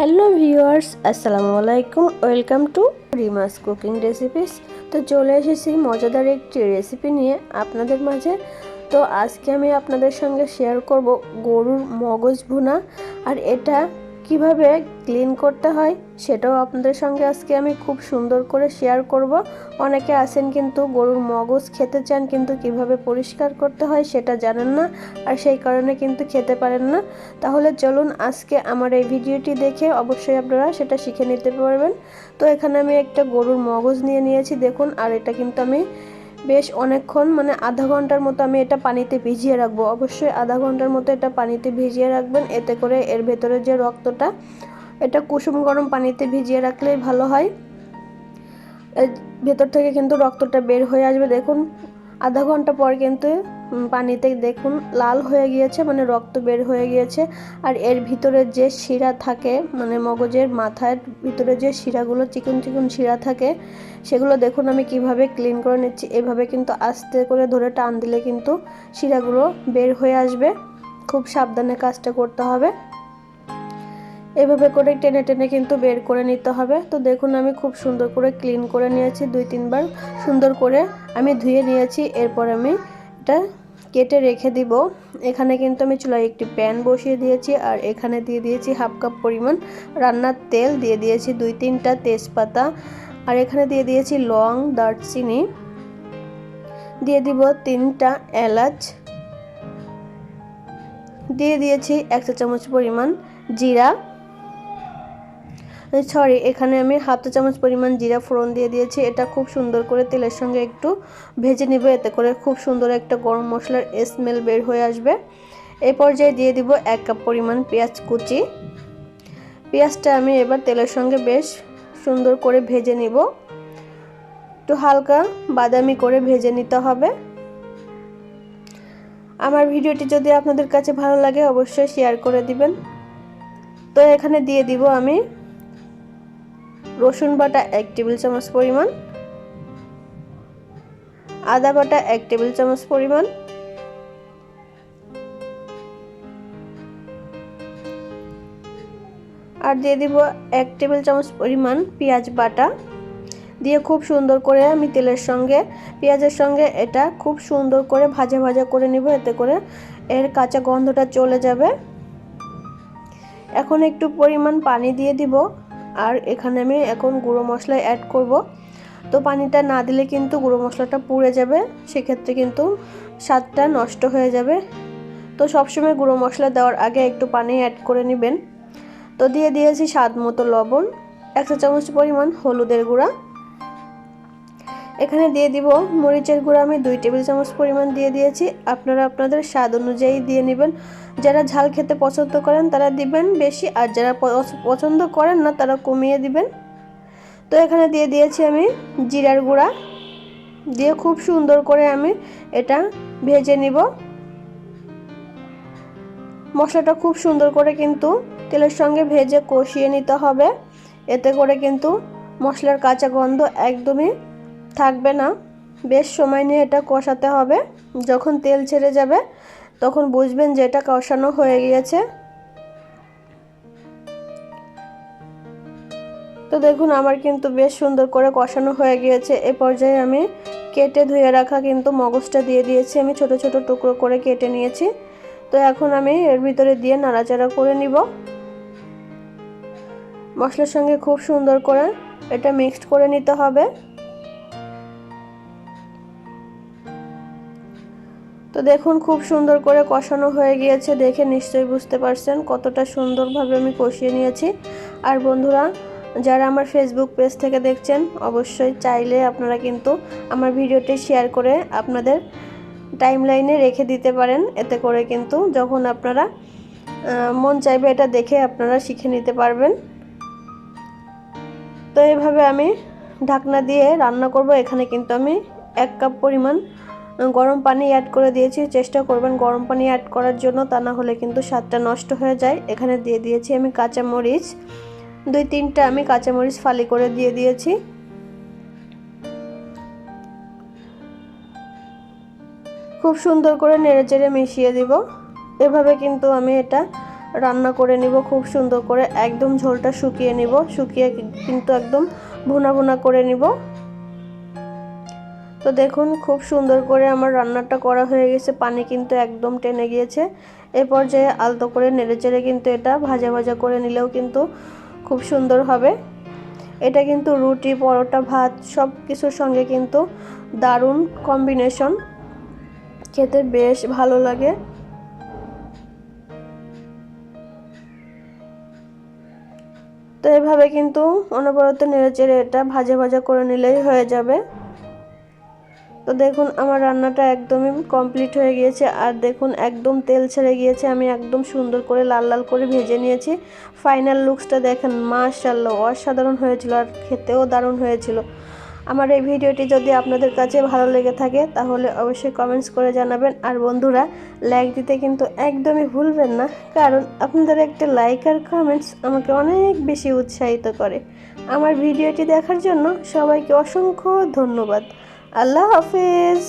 Hello viewers আসসালামু আলাইকুম welcome to Rima's cooking recipes তো চলে এসেছি মজাদার একটি রেসিপি নিয়ে আপনাদের মাঝে। তো আজকে আমি আপনাদের সঙ্গে শেয়ার করব গরুর মগজ ভুনা, আর এটা কীভাবে ক্লিন করতে হয় সেটাও আপনাদের সঙ্গে আজকে আমি খুব সুন্দর করে শেয়ার করব। অনেকে আছেন কিন্তু গরুর মগজ খেতে চান কিন্তু কীভাবে পরিষ্কার করতে হয় সেটা জানেন না আর সেই কারণে কিন্তু খেতে পারেন না। তাহলে চলুন আজকে আমার এই ভিডিওটি দেখে অবশ্যই আপনারা সেটা শিখে নিতে পারবেন। তো এখানে আমি একটা গরুর মগজ নিয়ে নিয়েছি দেখুন আর এটা কিন্তু আমি বেশ অনেকক্ষণ মানে আধা ঘণ্টার মতো আমি এটা পানিতে ভিজিয়ে রাখব। অবশ্যই আধা ঘণ্টার মতো এটা পানিতে ভিজিয়ে রাখবেন, এতে করে এর ভেতরে যে রক্তটা, এটা কুসুম গরম পানিতে ভিজিয়ে রাখলেই ভালো হয়। ভেতর থেকে কিন্তু রক্তটা বের হয়ে আসবে। দেখুন আধা ঘণ্টা পর কিন্তু পানিতে দেখুন লাল হয়ে গিয়েছে মানে রক্ত বের হয়ে গিয়েছে। আর এর ভিতরে যে শিরা থাকে মানে মগজের মাথার ভিতরে যে শিরাগুলো, চিকন চিকন শিরা থাকে, সেগুলো দেখুন আমি কীভাবে ক্লিন করে নিচ্ছি। এভাবে কিন্তু আস্তে করে ধরে টান দিলে কিন্তু শিরাগুলো বের হয়ে আসবে। খুব সাবধানে কাজটা করতে হবে। এভাবে করে টেনে টেনে কিন্তু বের করে নিতে হবে। তো দেখুন, আমি খুব সুন্দর করে ক্লিন করে নিয়েছি দুই তিনবার। সুন্দর করে আমি ধুয়ে নিয়েছি, এরপর আমি এটা কেটে রেখে দিব। এখানে কিন্তু আমি চুলায় একটি প্যান বসিয়ে দিয়েছি আর এখানে দিয়ে দিয়েছি হাফ কাপ পরিমাণ রান্নার তেল। দিয়ে দিয়েছি দুই তিনটা তেজপাতা আর এখানে দিয়ে দিয়েছি লং দারচিনি। দিয়ে দিব তিনটা এলাচ। দিয়ে দিয়েছি এক চা চামচ পরিমাণ জিরা। সরি এখানে আমি হাফ চামচ পরিমাণ জিরা ফোড়ন দিয়ে দিয়েছি। এটা খুব সুন্দর করে তেলের সঙ্গে একটু ভেজে নেবে, এতে করে খুব সুন্দর একটা গরম মশলার স্মেল বের হয়ে আসবে। এই পর্যায়ে দিয়ে দিব এক কাপ পরিমাণ পেঁয়াজ কুচি। পেঁয়াজটা আমি এবার তেলের সঙ্গে বেশ সুন্দর করে ভেজে নিব। একটু হালকা বাদামি করে ভেজে নিতে হবে। আমার ভিডিওটি যদি আপনাদের কাছে ভালো লাগে, অবশ্যই শেয়ার করে দিবেন। তো এখানে দিয়ে দিব আমি রসুন বাটা এক টেবিল চামচ পরিমাণ, আদা বাটা এক টেবিল চামচ পরিমাণ, আর দিয়ে দিব এক টেবিল চামচ পরিমাণ পেঁয়াজ বাটা। দিয়ে খুব সুন্দর করে আমি তেলের সঙ্গে, পেঁয়াজের সঙ্গে এটা খুব সুন্দর করে ভাজা ভাজা করে নিব, এতে করে এর কাঁচা গন্ধটা চলে যাবে। এখন একটু পরিমাণ পানি দিয়ে দিব। আর এখানে আমি এখন গুঁড়ো মশলা অ্যাড করব। তো পানিটা না দিলে কিন্তু গুঁড়ো মশলাটা পুড়ে যাবে, সেক্ষেত্রে কিন্তু স্বাদটা নষ্ট হয়ে যাবে। তো সবসময় গুঁড়ো মশলা দেওয়ার আগে একটু পানি অ্যাড করে নেবেন। তো দিয়ে দিয়েছি স্বাদ মতো লবণ, এক চা চামচ পরিমাণ হলুদের গুঁড়া। এখানে দিয়ে দিব মরিচের গুঁড়া, আমি দুই টেবিল চামচ পরিমাণ দিয়ে দিয়েছি। আপনারা আপনাদের স্বাদ অনুযায়ী দিয়ে নেবেন। যারা ঝাল খেতে পছন্দ করেন তারা দিবেন বেশি, আর যারা পছন্দ করেন না তারা কমিয়ে দিবেন। তো এখানে দিয়ে দিয়েছি আমি জিরার গুঁড়া। দিয়ে খুব সুন্দর করে আমি এটা ভেজে নিব। মশলাটা খুব সুন্দর করে কিন্তু তেলের সঙ্গে ভেজে কষিয়ে নিতে হবে। এতে করে কিন্তু মশলার কাঁচা গন্ধ একদমই থাকবে না। বেশ সময় নিয়ে এটা কষাতে হবে। যখন তেল ছেড়ে যাবে তখন বুঝবেন যে এটা কষানো হয়ে গিয়েছে। তো দেখুন, আমার কিন্তু বেশ সুন্দর করে কষানো হয়ে গিয়েছে। এ পর্যায়ে আমি কেটে ধুয়ে রাখা কিন্তু মগজটা দিয়ে দিয়েছি। আমি ছোট ছোট টুকরো করে কেটে নিয়েছি। তো এখন আমি এর ভিতরে দিয়ে নাড়াচাড়া করে নিব। মশলার সঙ্গে খুব সুন্দর করে এটা মিক্সড করে নিতে হবে। তো দেখুন, খুব সুন্দর করে কষানো হয়ে গিয়েছে। দেখে নিশ্চয়ই বুঝতে পারছেন কতটা সুন্দরভাবে আমি কষিয়ে নিয়েছি। আর বন্ধুরা, যারা আমার ফেসবুক পেজ থেকে দেখছেন, অবশ্যই চাইলে আপনারা কিন্তু আমার ভিডিওটি শেয়ার করে আপনাদের টাইম লাইনে রেখে দিতে পারেন। এতে করে কিন্তু যখন আপনারা মন চাইবে এটা দেখে আপনারা শিখে নিতে পারবেন। তো এভাবে আমি ঢাকনা দিয়ে রান্না করব। এখানে কিন্তু আমি এক কাপ পরিমাণ গরম পানি অ্যাড করে দিয়েছি। চেষ্টা করবেন গরম পানি অ্যাড করার জন্য, তা না হলে কিন্তু স্বাদটা নষ্ট হয়ে যায়। এখানে দিয়ে দিয়েছি আমি কাঁচা মরিচ দুই তিনটা আমি কাঁচামরিচ ফালি করে দিয়ে দিয়েছি। খুব সুন্দর করে নেড়ে চেড়ে মিশিয়ে দিব। এভাবে কিন্তু আমি এটা রান্না করে নিব, খুব সুন্দর করে। একদম ঝোলটা শুকিয়ে নিব, শুকিয়ে কিন্তু একদম ভুনা ভুনা করে নিব। তো দেখুন, খুব সুন্দর করে আমার রান্নাটা করা হয়ে গেছে। পানি কিন্তু একদম টেনে গিয়েছে। এ পর্যায়ে আলতো করে নেড়ে চেড়ে কিন্তু এটা ভাজা ভাজা করে নিলেও কিন্তু খুব সুন্দর হবে। এটা কিন্তু রুটি, পরোটা, ভাত সব কিছুর সঙ্গে কিন্তু দারুণ কম্বিনেশন। খেতে বেশ ভালো লাগে। তো এভাবে কিন্তু অনবরত নেড়ে চেড়ে এটা ভাজা ভাজা করে নিলেই হয়ে যাবে। তো দেখুন, আমার রান্নাটা একদমই কমপ্লিট হয়ে গিয়েছে। আর দেখুন, একদম তেল ছেড়ে গিয়েছে। আমি একদম সুন্দর করে লাল লাল করে ভেজে নিয়েছি। ফাইনাল লুকসটা দেখেন মাশাল্লাহ অসাধারণ হয়েছিল আর খেতেও দারুণ হয়েছিল। আমার এই ভিডিওটি যদি আপনাদের কাছে ভালো লেগে থাকে, তাহলে অবশ্যই কমেন্টস করে জানাবেন। আর বন্ধুরা লাইক দিতে কিন্তু একদমই ভুলবেন না, কারণ আপনাদের একটা লাইক আর কমেন্টস আমাকে অনেক বেশি উৎসাহিত করে। আমার ভিডিওটি দেখার জন্য সবাইকে অসংখ্য ধন্যবাদ। আল্লাহ হাফিজ